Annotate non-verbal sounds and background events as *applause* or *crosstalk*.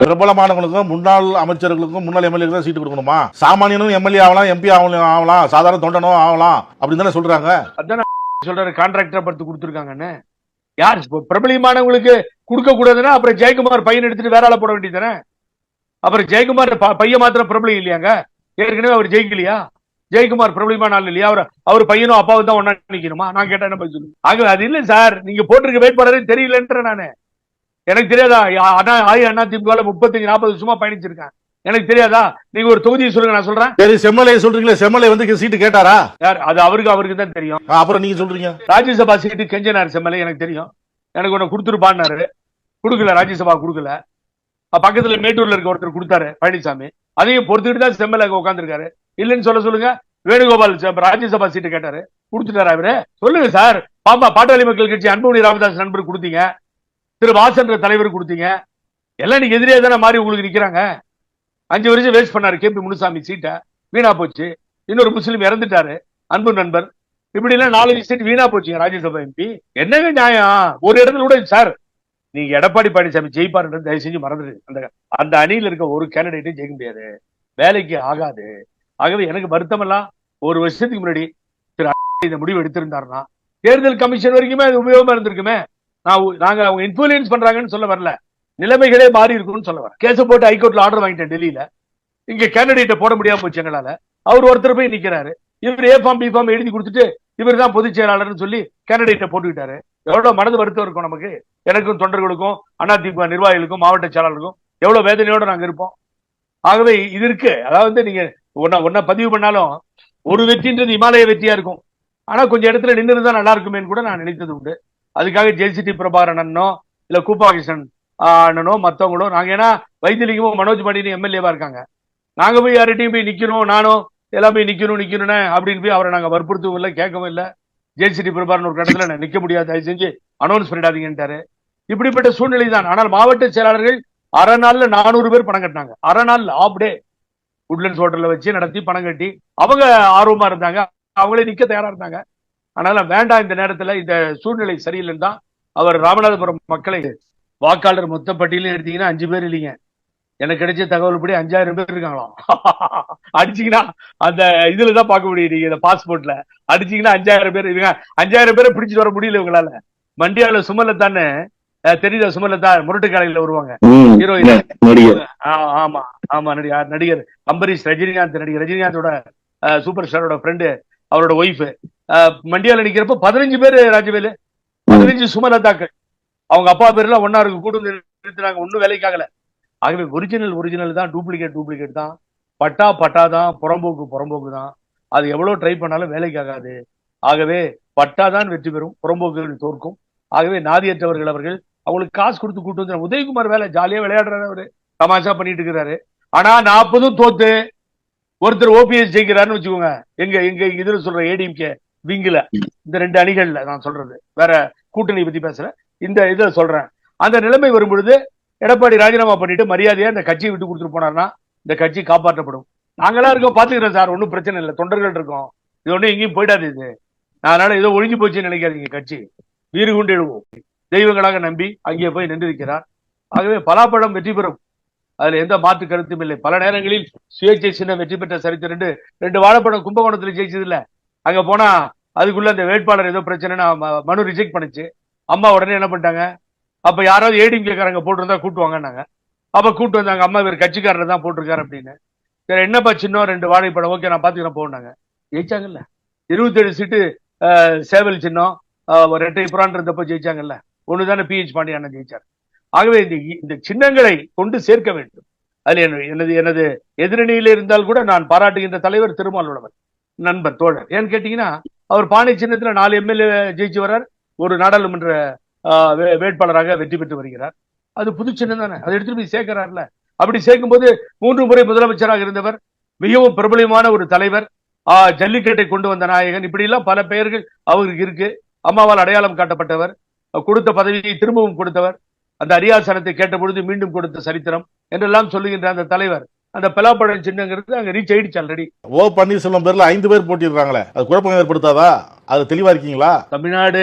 பிரபலமானவங்களுக்கும் முன்னாள் அமைச்சர்களுக்கும் முன்னாள் எம்எல்ஏ தான் சீட்டு கொடுக்கணுமா? சாமானியனும் எம்எல்ஏ ஆகலாம் எம்பி ஆகலாம் ஆகலாம் சாதாரண தொண்டனும் ஆகலாம் அப்படின்னு தானே சொல்றாங்க? அதான் சொல்றாரு கான்ட்ராக்டரை படுத்து கொடுத்துருக்காங்கன்னு. யார் பிரபலியமானவங்களுக்கு கொடுக்க கூடாதுன்னா அப்புறம் ஜெயக்குமார் பையன் எடுத்துட்டு வேற ஆள போட வேண்டியதானே அப்புறம் ஜெயக்குமார் ப- பையன் மாத்திரம் பிரபலம் இல்லையாங்க? ஏற்கனவே அவர் ஜெயிக்கலையா? ஜெயக்குமார் பிரபலமான ஆள் இல்லையா? அவர் அவர் பையனும் அப்பாவும் தான் ஒன்னா நிக்கணுமா? நான் கேட்டா என்ன பதில் சொல்லுங்க ஆகவே அது இல்ல சார் நீங்க போட்டிருக்க வேட்பாளரே தெரியலன்ற நானு. எனக்கு தெரியாதா? அண்ணா ஆயி அண்ணா திமுக முப்பத்தஞ்சு நாற்பது வருஷமா பயணிச்சிருக்கேன் எனக்கு தெரியாதா? நீங்க ஒரு தொகுதியை சொல்லுங்க நான் சொல்றேன். சரி செம்மலை சொல்றீங்களே செம்மலை வந்து சீட்டு கேட்டாரா? யார்? அது அவருக்கு அவருக்கு தான் தெரியும். அப்புறம் நீங்க சொல்றீங்க. ராஜ்யசபா சீட்டு கெஞ்சனார் செம்மலை எனக்கு தெரியும். எனக்கு ஒண்ணு கொடுத்துருப்பான்னாரு. கொடுக்கல ராஜ்யசபா கொடுக்கல. பக்கத்துல மேட்டூர்ல இருக்க ஒருத்தர் கொடுத்தாரு பழனிசாமி. அதையும் பொறுத்துக்கிட்டு தான் செம்மல உட்காந்துருக்காரு இல்லைன்னு சொல்ல சொல்லுங்க. வேணுகோபால் ராஜ்யசபா சீட்டு கேட்டாரு. கொடுத்துட்டாரா அவரு சொல்லுங்க சார். பாப்பா பாட்டாளி மக்கள் கட்சி அன்புமணி ராமதாஸ் நண்பர் கொடுத்தீங்க. திரு வாசன்ற தலைவர் கொடுத்தீங்க. எல்லாம் நீங்க எதிரே தானே மாறி உங்களுக்கு நிக்கிறாங்க. அஞ்சு வருஷம் வேஸ்ட் பண்ணாரு கே. பி. முனுசாமி சீட்டை வீணா போச்சு. இன்னொரு முஸ்லீம் இறந்துட்டாரு. அன்பு நண்பர். இப்படி எல்லாம் நாலஞ்சு சீட் வீணா போச்சுங்க ராஜ்யசபா எம்பி என்னங்க நியாயம்? ஒரு இடத்துல கூட சார் நீங்க எடப்பாடி பழனிசாமி ஜெயிப்பாருன்றது தயவு செஞ்சு மறந்துடு அந்த அந்த அணியில இருக்க ஒரு கேண்டிடேட்டும் ஜெயிக்க முடியாது. வேலைக்கு ஆகாது. ஆகவே எனக்கு வருத்தம் எல்லாம் ஒரு வருஷத்துக்கு முன்னாடி திரு இந்த முடிவு எடுத்திருந்தாருன்னா தேர்தல் கமிஷன் வரைக்குமே அது உபயோகமா இருந்திருக்குமே. நான் நாங்க அவங்க இன்ஃபுளுயன்ஸ் பண்றாங்கன்னு சொல்ல வரல. நிலைமைகளே மாறி இருக்கும்னு சொல்ல வரேன். கேஸ போட்டு ஹைகோர்ட்ல ஆர்டர் வாங்கிட்டேன் டெல்லியில. இங்க கேண்டிடேட்டை போட முடியாம போச்சு எங்களால. அவர் ஒருத்தர் போய் நிக்கிறாரு. இவர் ஏ ஃபார்ம் பி ஃபார்ம் எழுதி கொடுத்துட்டு இவர் தான் பொதுச் செயலாளர்னு சொல்லி கேண்டிடேட்டை போட்டுக்கிட்டாரு. எவ்வளவு மனது வருத்தம் இருக்கும் நமக்கு. எனக்கும் தொண்டர்களுக்கும் அதிமுக நிர்வாகிகளுக்கும் மாவட்ட செயலாளருக்கும் எவ்வளவு வேதனையோட நாங்க இருப்போம். ஆகவே இது இருக்கு. அதாவது நீங்க ஒன்னா ஒன்னா பதிவு பண்ணாலும் ஒரு வெற்றின்றது இமாலய வெற்றியா இருக்கும். ஆனா கொஞ்சம் இடத்துல நின்று இருந்தா நல்லா இருக்குமேன்னு கூட நான் நினைத்தது உண்டு. அதுக்காக ஜெயசிட்டி பிரபாகரன் அண்ணனோ இல்ல கூப்பாகிருஷ்ணன் அண்ணனோ மற்றவங்களோ நாங்க ஏன்னா வைத்தியலிங்கமும் மனோஜ் பாண்டியனும் எம்எல்ஏவா இருக்காங்க. நாங்க போய் யார்கிட்டையும் போய் நிக்கணும் நானும் எல்லாம் போய் நிக்கணும் நிக்கணும்னு அப்படின்னு போய் அவரை நாங்க வற்புறுத்தவும் இல்லை கேட்கவும் இல்லை. ஜெயசிட்டி பிரபாகரன் ஒரு கட்டத்தில் நான் நிக்க முடியாது தயவு செஞ்சு அனௌன்ஸ் பண்ணிடாதீங்கன்ட்டாரு. இப்படிப்பட்ட சூழ்நிலை தான் ஆனால் மாவட்ட செயலாளர்கள் அரை நாள்ல நானூறு பேர் பணம் கட்டினாங்க. அரை நாள் ஆஃப் டே உட்லண்ட்ஸ் ஹோட்டல்ல வச்சு நடத்தி பணம் கட்டி அவங்க ஆர்வமா இருந்தாங்க அவங்களே நிக்க தயாரா இருந்தாங்க. அதனால வேண்டாம் இந்த நேரத்துல இந்த சூழ்நிலை சரியில்லைன்னு தான் அவர் ராமநாதபுரம் மக்களை வாக்காளர் மொத்த பட்டியலும் எடுத்தீங்கன்னா அஞ்சு பேர் இல்லைங்க. எனக்கு கிடைச்ச தகவல் படி அஞ்சாயிரம் பேர் இருக்காங்களாம். *laughs* அடிச்சீங்கன்னா அந்த இதுல தான் பார்க்க முடியும் நீங்க இந்த பாஸ்போர்ட்ல. அடிச்சீங்கன்னா அஞ்சாயிரம் பேர் இருக்காங்க. அஞ்சாயிரம் பேரை பிடிச்சிட்டு வர முடியல உங்களால மண்டியால சுமலத்தான்னு அஹ், தெரியுதா சுமலதா? முரட்டு காலையில வருவாங்க ஹீரோயின். ஆமா ஆமா நடிகர் நடிகர். அம்பரீஷ் ரஜினிகாந்த் நடிகர். ரஜினிகாந்தோட சூப்பர் ஸ்டாரோட ஃப்ரெண்டு அவரோட ஒய்ஃப் மண்டியால நிக்கிறப்ப பதினஞ்சு பேர் ராஜவேலு பதினஞ்சு சுமலதாக்கள் அவங்க அப்பா பேர்லாம் ஒன்னா இருக்கு கூட்டம் நிறுத்துறாங்க ஒன்னும் வேலைக்காகல ஆகவே ஒரிஜினல் ஒரிஜினல் தான் டூப்ளிகேட் டூப்ளிகேட் தான். பட்டா பட்டா தான் புறம்போக்கு புறம்போக்கு தான். அது எவ்வளவு ட்ரை பண்ணாலும் வேலைக்காகாது ஆகவே பட்டா தான் வெற்றி பெறும் புறம்போக்குகள் தோற்கும். ஆகவே நாதியற்றவர்கள் அவர்கள் அவங்களுக்கு காசு கொடுத்து கூட்டு வந்து உதயகுமார் வேலை ஜாலியா விளையாடுறாரு அவரு. தமாஷா பண்ணிட்டு இருக்கிறாரு. ஆனா நாற்பதும் தோத்து. ஒருத்தர் ஓபிஎஸ் ஜெயிக்கிறாருன்னு வச்சுக்கோங்க. எங்க எங்க இதுல சொல்ற ஏடிஎம்கே விங்கில. இந்த ரெண்டு அணிகள்ல நான் சொல்றது. வேற கூட்டணி பத்தி பேசல. இந்த இதுல சொல்றேன். அந்த நிலைமை வரும்பொழுது எடப்பாடி ராஜினாமா பண்ணிட்டு மரியாதையா இந்த கட்சியை விட்டு கொடுத்துட்டு போனார்னா இந்த கட்சி காப்பாற்றப்படும். நாங்களா இருக்கோம் பாத்துக்கிறோம் சார். ஒன்றும் பிரச்சனை இல்லை. தொண்டர்கள் இருக்கோம். இது ஒன்றும் எங்கேயும் போயிடாது இது. அதனால ஏதோ ஒழிஞ்சு போச்சுன்னு நினைக்காதீங்க கட்சி. வீறு கொண்டு எழுவோம். தெய்வங்களாக நம்பி அங்கே போய் நின்றிருக்கிறார் ஆகவே பலாப்பழம் வெற்றி பெறும். அதுல எந்த மாற்று கருத்தும் இல்லை. பல நேரங்களில் சுயேட்சை சின்ன வெற்றி பெற்ற சரித்திரம் ரெண்டு ரெண்டு வாழைப்பழம் கும்பகோணத்துல ஜெயிச்சது இல்ல. அங்க போனா அதுக்குள்ள அந்த வேட்பாளர் ஏதோ பிரச்சனைன்னு ம- மனு ரிஜெக்ட் பண்ணுச்சு. அம்மா உடனே என்ன பண்ணிட்டாங்க? அப்ப யாராவது ஏடிஎம் கேட்கறாங்க போட்டிருந்தா கூட்டுவாங்கன்னாங்க அப்ப கூட்டு வந்தாங்க அம்மா இவர் கட்சிக்காரர் தான் போட்டிருக்காரு அப்படின்னு. சரி என்னப்பா சின்னம்? ரெண்டு வாழைப்படம் ஓகே நான் பாத்துக்கிறேன் போனாங்க ஜெயிச்சாங்கல்ல. இருபத்தேழு சீட்டு சேவல் சின்னம் ஒரு ரெட்டை புறான்றதப்ப ஜெயிச்சாங்கல்ல. ஒண்ணுதானே பிஹெச் பாண்டியான ஜெயிச்சார். ஆகவே இந்த இந்த சின்னங்களை கொண்டு சேர்க்க வேண்டும். அதில் என்ன- எனது எனது எதிரணியில் இருந்தால் கூட நான் பாராட்டுகின்ற தலைவர் திருமாவளவன் நண்பர் தோழர். ஏன்னு கேட்டீங்கன்னா அவர் பானை சின்னத்துல நாலு எம்எல்ஏ ஜெயிச்சு வர்றார். ஒரு நாடாளுமன்ற வேட்பாளராக வெற்றி பெற்று வருகிறார். அது புது சின்னம் தானே. அதை எடுத்துட்டு போய் சேர்க்கிறார்ல. அப்படி சேர்க்கும் போது மூன்று முறை முதலமைச்சராக இருந்தவர் மிகவும் பிரபலமான ஒரு தலைவர் ஆஹ், ஜல்லிக்கட்டை கொண்டு வந்த நாயகன். இப்படி எல்லாம் பல பெயர்கள் அவருக்கு இருக்கு. அம்மாவால் அடையாளம் காட்டப்பட்டவர் கொடுத்த பதவியை திரும்பவும் கொடுத்தவர் அந்த அரியாசனத்தை கேட்ட பொழுது மீண்டும் கொடுத்த சரித்திரம் என்றெல்லாம் சொல்லுகின்ற அந்த தலைவர் அந்த பலாப்பழம் சின்னங்கிறது அங்க ரீச் ஆயிடுச்சு ஆல்ரெடி ஓ பன்னீர்செல்வம் பேர்ல ஐந்து பேர் போட்டிடுறாங்களே. அது குழப்பம் ஏற்படுத்தாதா? அது தெளிவா இருக்கீங்களா? தமிழ்நாடு